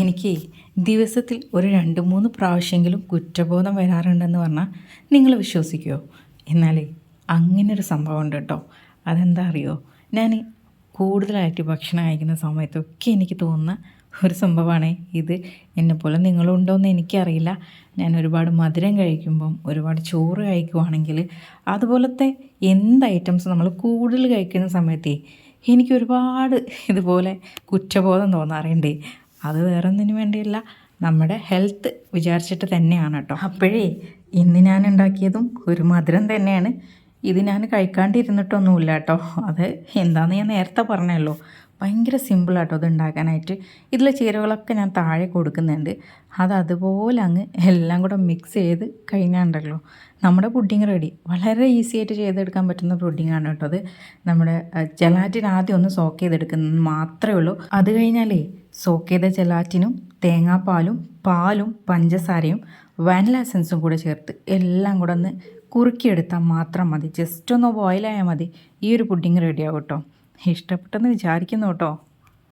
എനിക്ക് ദിവസത്തിൽ ഒരു രണ്ട് മൂന്ന് പ്രാവശ്യമെങ്കിലും കുറ്റബോധം വരാറുണ്ടെന്ന് പറഞ്ഞാൽ നിങ്ങൾ വിശ്വസിക്കുമോ എന്നാൽ അങ്ങനെ ഒരു സംഭവം ഉണ്ട് കേട്ടോ. അതെന്താ അറിയോ? ഞാൻ കൂടുതലായിട്ട് ഭക്ഷണം കഴിക്കുന്ന സമയത്തൊക്കെ എനിക്ക് തോന്നുന്ന ഒരു സംഭവമാണ് ഇത്. എന്നെപ്പോലെ നിങ്ങളുണ്ടോയെന്ന് എനിക്കറിയില്ല. ഞാൻ ഒരുപാട് മധുരം കഴിക്കുമ്പം ഒരുപാട് ചോറ് കഴിക്കുവാണെങ്കിൽ അതുപോലത്തെ എന്ത് ഐറ്റംസ് നമ്മൾ കൂടുതൽ കഴിക്കുന്ന സമയത്തേ എനിക്ക് ഒരുപാട് ഇതുപോലെ കുറ്റബോധം തോന്നാറുണ്ട്. അത് വേറെ ഒന്നിനു വേണ്ടിയല്ല. നമ്മുടെ ഹെൽത്ത് വിചാരിച്ചിട്ട് തന്നെയാണ് കേട്ടോ അപ്പോഴേ ഇന്ന് ഞാൻ ഉണ്ടാക്കിയതും ഒരു മധുരം തന്നെയാണ്. ഇത് ഞാൻ കഴിക്കാണ്ടിരുന്നിട്ടൊന്നുമില്ല കേട്ടോ അത് എന്താണെന്ന് ഞാൻ നേരത്തെ പറഞ്ഞല്ലോ. ഭയങ്കര സിമ്പിളാട്ടോ അത് ഉണ്ടാക്കാനായിട്ട് ഇതിലെ ചേരുവകളൊക്കെ ഞാൻ താഴെ കൊടുക്കുന്നുണ്ട്. അത് അതുപോലെ അങ്ങ് എല്ലാം കൂടെ മിക്സ് ചെയ്ത് കഴിഞ്ഞാണ്ടല്ലോ. നമ്മുടെ പുഡിങ് റെഡി വളരെ ഈസി ആയിട്ട് ചെയ്തെടുക്കാൻ പറ്റുന്ന പുഡിങ്ങാണ് കേട്ടോ അത്. നമ്മുടെ ജലാറ്റിൻ ആദ്യം ഒന്ന് സോക്ക് ചെയ്തെടുക്കുന്നത് മാത്രമേ ഉള്ളൂ. അത് കഴിഞ്ഞാലേ സോക്ക് ചെയ്ത ജലാറ്റിനും തേങ്ങാപ്പാലും പാലും പഞ്ചസാരയും വാനില എസൻസും കൂടെ ചേർത്ത് എല്ലാം കൂടെ ഒന്ന് കുറുക്കിയെടുത്താൽ മാത്രം മതി. ജസ്റ്റ് ഒന്ന് ബോയിലായാൽ മതി. ഈ ഒരു പുഡിങ് റെഡിയാവും കേട്ടോ. ഇഷ്ടപ്പെട്ടെന്ന് വിചാരിക്കുന്നു കേട്ടോ.